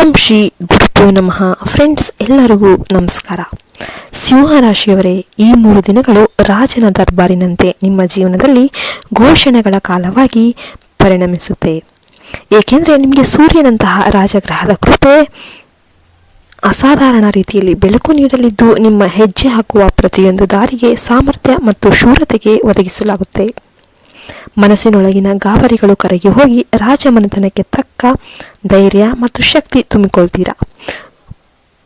ಓಂ ಶ್ರೀ ಗುರುತು ನಮಃ. ಫ್ರೆಂಡ್ಸ್ ಎಲ್ಲರಿಗೂ ನಮಸ್ಕಾರ. ಸಿಂಹರಾಶಿಯವರೇ, ಈ ಮೂರು ದಿನಗಳು ರಾಜನ ದರ್ಬಾರಿನಂತೆ ನಿಮ್ಮ ಜೀವನದಲ್ಲಿ ಘೋಷಣೆಗಳ ಕಾಲವಾಗಿ ಪರಿಣಮಿಸುತ್ತೆ. ಏಕೆಂದರೆ ನಿಮಗೆ ಸೂರ್ಯನಂತಹ ರಾಜಗ್ರಹದ ಕೃಪೆ ಅಸಾಧಾರಣ ರೀತಿಯಲ್ಲಿ ಬೆಳಕು ನೀಡಲಿದ್ದು ನಿಮ್ಮ ಹೆಜ್ಜೆ ಹಾಕುವ ಪ್ರತಿಯೊಂದು ದಾರಿಗೆ ಸಾಮರ್ಥ್ಯ ಮತ್ತು ಶೂರತೆಗೆ ಒದಗಿಸಲಾಗುತ್ತೆ. ಮನಸ್ಸಿನೊಳಗಿನ ಗಾಬರಿಗಳು ಕರಗಿ ಹೋಗಿ ರಾಜಮನೆತನಕ್ಕೆ ತಕ್ಕ ಧೈರ್ಯ ಮತ್ತು ಶಕ್ತಿ ತುಂಬಿಕೊಳ್ತೀರಾ?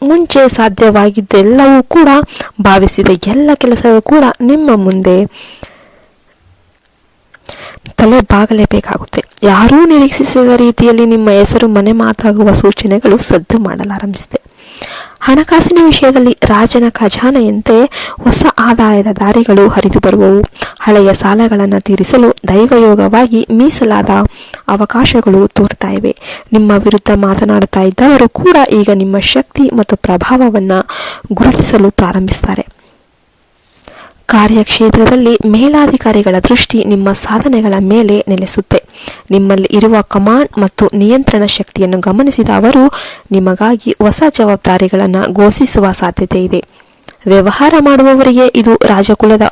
ಮುಂಚೆ ಸಾಧ್ಯವಾಗಿದ್ದೆಲ್ಲವೂ ಕೂಡ ಭಾವಿಸಿದ ಎಲ್ಲ ಕೆಲಸಗಳು ಕೂಡ ನಿಮ್ಮ ಮುಂದೆ ತಲೆ ಬಾಗಲೇಬೇಕಾಗುತ್ತೆ ಯಾರೂ ನಿರೀಕ್ಷಿಸಿದ ರೀತಿಯಲ್ಲಿ ನಿಮ್ಮ ಹೆಸರು, ಮನೆ ಮಾತಾಗುವ ಸೂಚನೆಗಳು ಸದ್ದು ಮಾಡಲಾರಂಭಿಸಿದೆ. ಹಣಕಾಸಿನ ವಿಷಯದಲ್ಲಿ ರಾಜನ ಖಜಾನೆಯಂತೆ ಹೊಸ ಆದಾಯದ ದಾರಿಗಳು ಹರಿದು ಬರುವವು ಹಳೆಯ ಸಾಲಗಳನ್ನು ತೀರಿಸಲು ದೈವಯೋಗವಾಗಿ ಮೀಸಲಾದ ಅವಕಾಶಗಳು ತೋರ್ತಾ ಇವೆ. ನಿಮ್ಮ ವಿರುದ್ಧ ಮಾತನಾಡುತ್ತಾ ಇದ್ದವರು ಕೂಡ ಈಗ ನಿಮ್ಮ ಶಕ್ತಿ ಮತ್ತು ಪ್ರಭಾವವನ್ನು ಗುರುತಿಸಲು ಪ್ರಾರಂಭಿಸ್ತಾರೆ ಕಾರ್ಯಕ್ಷೇತ್ರದಲ್ಲಿ ಮೇಲಾಧಿಕಾರಿಗಳ ದೃಷ್ಟಿ ನಿಮ್ಮ ಸಾಧನೆಗಳ ಮೇಲೆ ನೆಲೆಸುತ್ತೆ. ನಿಮ್ಮಲ್ಲಿ ಇರುವ ಕಮಾಂಡ್ ಮತ್ತು ನಿಯಂತ್ರಣ ಶಕ್ತಿಯನ್ನು ಗಮನಿಸಿದ ಅವರು ನಿಮಗಾಗಿ ಹೊಸ ಜವಾಬ್ದಾರಿಗಳನ್ನು ಘೋಷಿಸುವ ಸಾಧ್ಯತೆ ಇದೆ. ವ್ಯವಹಾರ ಮಾಡುವವರಿಗೆ ಇದು ರಾಜಕುಲದ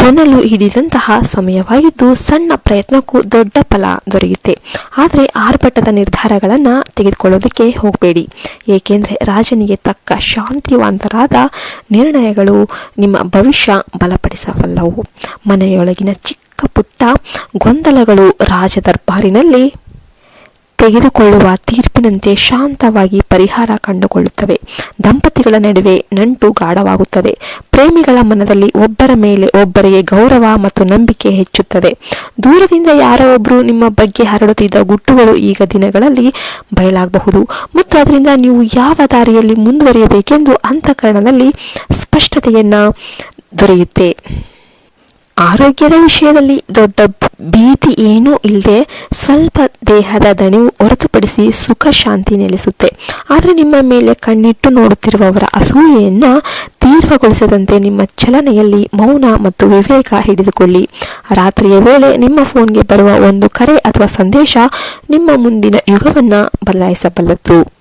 ಹೊನಲು ಹಿಡಿದಂತಹ ಸಮಯವಾಗಿದ್ದು ಸಣ್ಣ ಪ್ರಯತ್ನಕ್ಕೂ ದೊಡ್ಡ ಫಲ ದೊರೆಯುತ್ತೆ. ಆದರೆ ಆರ್ಭಟದ ನಿರ್ಧಾರಗಳನ್ನು ತೆಗೆದುಕೊಳ್ಳೋದಕ್ಕೆ ಹೋಗಬೇಡಿ. ಏಕೆಂದರೆ ರಾಜನಿಗೆ ತಕ್ಕ ಶಾಂತಿವಂತರಾದ ನಿರ್ಣಯಗಳು ನಿಮ್ಮ ಭವಿಷ್ಯ ಬಲಪಡಿಸಬಲ್ಲವು. ಮನೆಯೊಳಗಿನ ಚಿಕ್ಕ ಪುಟ್ಟ ಗೊಂದಲಗಳು ರಾಜ ದರ್ಬಾರಿನಲ್ಲಿ ತೆಗೆದುಕೊಳ್ಳುವ ತೀರ್ಪಿನಂತೆ ಶಾಂತವಾಗಿ ಪರಿಹಾರ ಕಂಡುಕೊಳ್ಳುತ್ತವೆ. ದಂಪತಿಗಳ ನಡುವೆ ನಂಟು ಗಾಢವಾಗುತ್ತದೆ. ಪ್ರೇಮಿಗಳ ಮನದಲ್ಲಿ ಒಬ್ಬರ ಮೇಲೆ ಒಬ್ಬರಿಗೆ ಗೌರವ ಮತ್ತು ನಂಬಿಕೆ ಹೆಚ್ಚುತ್ತದೆ. ದೂರದಿಂದ ಯಾರೋ ಒಬ್ಬರು ನಿಮ್ಮ ಬಗ್ಗೆ ಹರಡುತ್ತಿದ್ದ ಗುಟ್ಟುಗಳು ಈಗ ದಿನಗಳಲ್ಲಿ ಬಯಲಾಗಬಹುದು. ಮತ್ತು ಅದರಿಂದ ನೀವು ಯಾವ ದಾರಿಯಲ್ಲಿ ಮುಂದುವರಿಯಬೇಕೆಂದು ಅಂತಃಕರಣದಲ್ಲಿ ಸ್ಪಷ್ಟತೆಯನ್ನು ದೊರೆಯುತ್ತೆ. ಆರೋಗ್ಯದ ವಿಷಯದಲ್ಲಿ ದೊಡ್ಡ ಭೀತಿ ಏನೂ ಇಲ್ಲದೆ ಸ್ವಲ್ಪ ದೇಹದ ದಣಿವು ಹೊರತುಪಡಿಸಿ ಸುಖ ಶಾಂತಿ ನೆಲೆಸುತ್ತೆ. ಆದರೆ ನಿಮ್ಮ ಮೇಲೆ ಕಣ್ಣಿಟ್ಟು ನೋಡುತ್ತಿರುವವರ ಅಸೂಯೆಯನ್ನು ತೀವ್ರಗೊಳಿಸದಂತೆ ನಿಮ್ಮ ಚಲನೆಯಲ್ಲಿ ಮೌನ ಮತ್ತು ವಿವೇಕ ಹಿಡಿದುಕೊಳ್ಳಿ. ರಾತ್ರಿಯ ವೇಳೆ ನಿಮ್ಮ ಫೋನ್ಗೆ ಬರುವ ಒಂದು ಕರೆ ಅಥವಾ ಸಂದೇಶ ನಿಮ್ಮ ಮುಂದಿನ ಯುಗವನ್ನು ಬದಲಾಯಿಸಬಲ್ಲದು.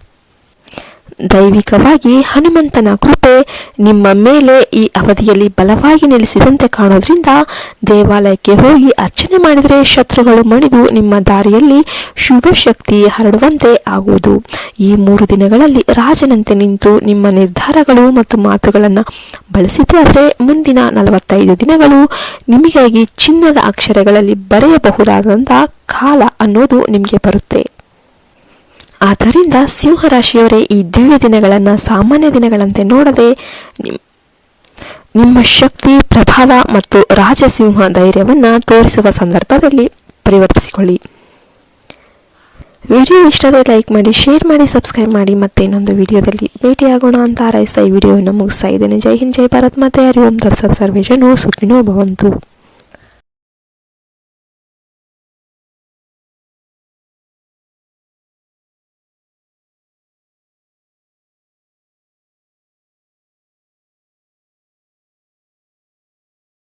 ದೈವಿಕವಾಗಿ ಹನುಮಂತನ ಕೃಪೆ ನಿಮ್ಮ ಮೇಲೆ ಈ ಅವಧಿಯಲ್ಲಿ ಬಲವಾಗಿ ನೆಲೆಸಿದಂತೆ ಕಾಣೋದ್ರಿಂದ ದೇವಾಲಯಕ್ಕೆ ಹೋಗಿ ಅರ್ಚನೆ ಮಾಡಿದರೆ ಶತ್ರುಗಳು ಮಣಿದು ನಿಮ್ಮ ದಾರಿಯಲ್ಲಿ ಶುಭ ಶಕ್ತಿ ಹರಡುವಂತೆ ಆಗುವುದು. ಈ ಮೂರು ದಿನಗಳಲ್ಲಿ ರಾಜನಂತೆ ನಿಂತು ನಿಮ್ಮ ನಿರ್ಧಾರಗಳು ಮತ್ತು ಮಾತುಗಳನ್ನು ಬಳಸಿದ್ದಾದರೆ ಮುಂದಿನ ನಲವತ್ತೈದು ದಿನಗಳು ನಿಮಗಾಗಿ ಚಿನ್ನದ ಅಕ್ಷರಗಳಲ್ಲಿ ಬರೆಯಬಹುದಾದಂಥ ಕಾಲ ಅನ್ನೋದು ನಿಮಗೆ ಬರುತ್ತೆ. ಆದ್ದರಿಂದ ಸಿಂಹರಾಶಿಯವರೇ, ಈ ದಿವ್ಯ ದಿನಗಳನ್ನು ಸಾಮಾನ್ಯ ದಿನಗಳಂತೆ ನೋಡದೆ ನಿಮ್ಮ ಶಕ್ತಿ, ಪ್ರಭಾವ ಮತ್ತು ರಾಜಸಿಂಹ ಧೈರ್ಯವನ್ನು ತೋರಿಸುವ ಸಂದರ್ಭದಲ್ಲಿ ಪರಿವರ್ತಿಸಿಕೊಳ್ಳಿ. ವಿಡಿಯೋ ಇಷ್ಟದೇ ಲೈಕ್ ಮಾಡಿ, ಶೇರ್ ಮಾಡಿ, ಸಬ್ಸ್ಕ್ರೈಬ್ ಮಾಡಿ, ಮತ್ತೆ ಇನ್ನೊಂದು ವಿಡಿಯೋದಲ್ಲಿ ಭೇಟಿಯಾಗೋಣ ಅಂತ ಹಾರೈಸ್ತಾ ಈ ವಿಡಿಯೋವನ್ನು ಮುಗಿಸ್ತಾ ಇದ್ದೇನೆ. ಜೈ ಹಿಂದ್, ಜೈ ಭಾರತ್ ಮತ್ತೆ ಹರಿ ಓಂ, ತತ್ಸತ್ ಸರ್ವೇಶನು, ಸುಖಿನೋ ಭವಂತು.